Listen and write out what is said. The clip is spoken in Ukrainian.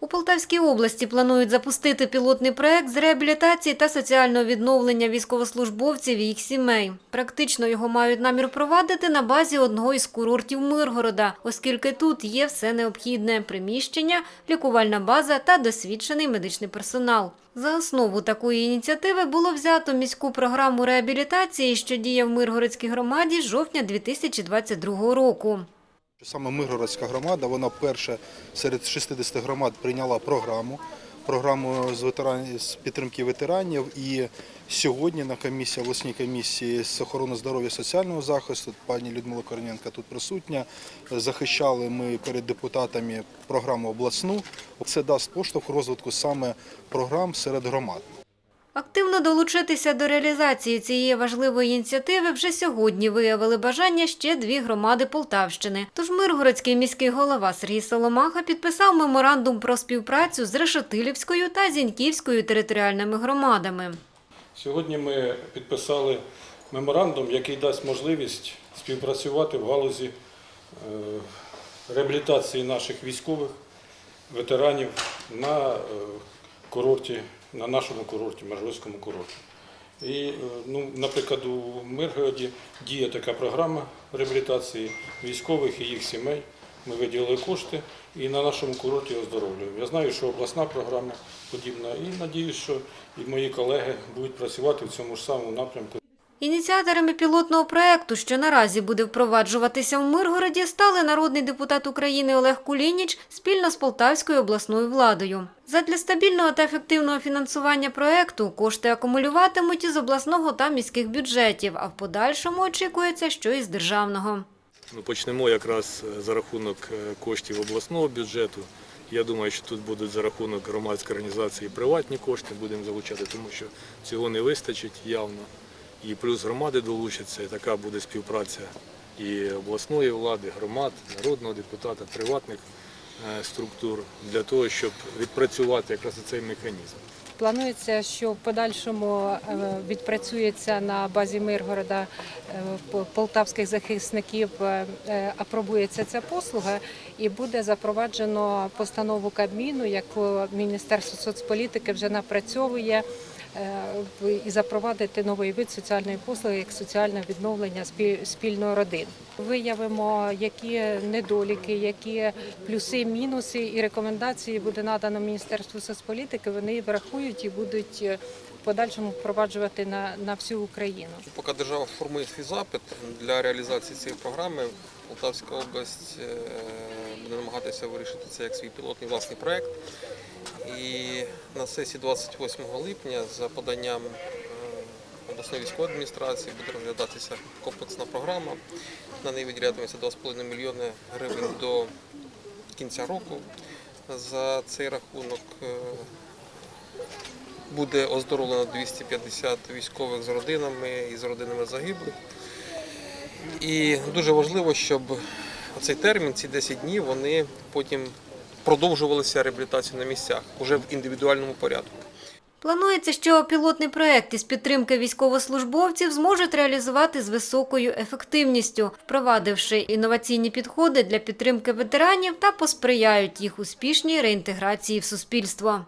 У Полтавській області планують запустити пілотний проект з реабілітації та соціального відновлення військовослужбовців і їх сімей. Практично його мають намір провадити на базі одного із курортів Миргорода, оскільки тут є все необхідне – приміщення, лікувальна база та досвідчений медичний персонал. За основу такої ініціативи було взято міську програму реабілітації, що діє в Миргородській громаді з жовтня 2022 року. Саме Миргородська громада, вона перша серед 60 громад прийняла програму, програму з, ветеранів, з підтримки ветеранів. І сьогодні на комісії, обласній комісії з охорони здоров'я соціального захисту, пані Людмила Корнієнка тут присутня, захищали ми перед депутатами програму обласну. Це дасть поштовх розвитку саме програм серед громад. Активно долучитися до реалізації цієї важливої ініціативи вже сьогодні виявили бажання ще дві громади Полтавщини. Тож Миргородський міський голова Сергій Соломаха підписав меморандум про співпрацю з Решетилівською та Зіньківською територіальними громадами. Сьогодні ми підписали меморандум, який дасть можливість співпрацювати в галузі е, реабілітації наших військових ветеранів на е, курорті, на нашому курорті, Межгорському курорті. І, е, ну, наприклад, у Миргороді діє така програма реабілітації військових і їх сімей. Ми виділили кошти і на нашому курорті оздоровлюємо. Я знаю, що обласна програма подібна, і надіюсь, що і мої колеги будуть працювати в цьому ж самому напрямку. Ініціаторами пілотного проекту, що наразі буде впроваджуватися в Миргороді, стали народний депутат України Олег Кулініч спільно з Полтавською обласною владою. Задля стабільного та ефективного фінансування проекту кошти акумулюватимуть із обласного та міських бюджетів, а в подальшому очікується, що із державного. Ми почнемо якраз е, за рахунок е, коштів обласного бюджету. Я думаю, що тут будуть за рахунок громадської організації приватні кошти будемо залучати, тому що цього не вистачить явно. І плюс громади долучаться, і така буде співпраця і обласної влади, громад, народного депутата, приватних е, структур для того, щоб відпрацювати якраз цей механізм. Планується, що в подальшому е, відпрацюється на базі Миргорода е, полтавських захисників, апробується ця послуга і буде запроваджено постанову Кабміну, яку Міністерство соцполітики вже напрацьовує. Е, І запровадити новий вид соціальної послуги як соціальне відновлення спіль- спільної родин. Виявимо, які недоліки, які плюси, мінуси і рекомендації буде надано Міністерству соцполітики. Вони врахують і будуть е, подальшому впроваджувати на, на всю Україну. Поки держава формує свій запит для реалізації цієї програми, Полтавська область е, буде намагатися вирішити це як свій пілотний власний проект. І на сесії 28 липня за поданням е, обласної військової адміністрації буде розглядатися комплексна програма. На неї виділятиметься 2,5 мільйони гривень до кінця року. За цей рахунок е, буде оздоровлено 250 військових з родинами і з родинами загиблих. І дуже важливо, щоб цей термін, ці 10 днів, вони потім продовжувалися реабілітацію на місцях, уже в індивідуальному порядку. Планується, що пілотний проект із підтримки військовослужбовців зможуть реалізувати з високою ефективністю, впровадивши інноваційні підходи для підтримки ветеранів та посприяють їх успішній реінтеграції в суспільство.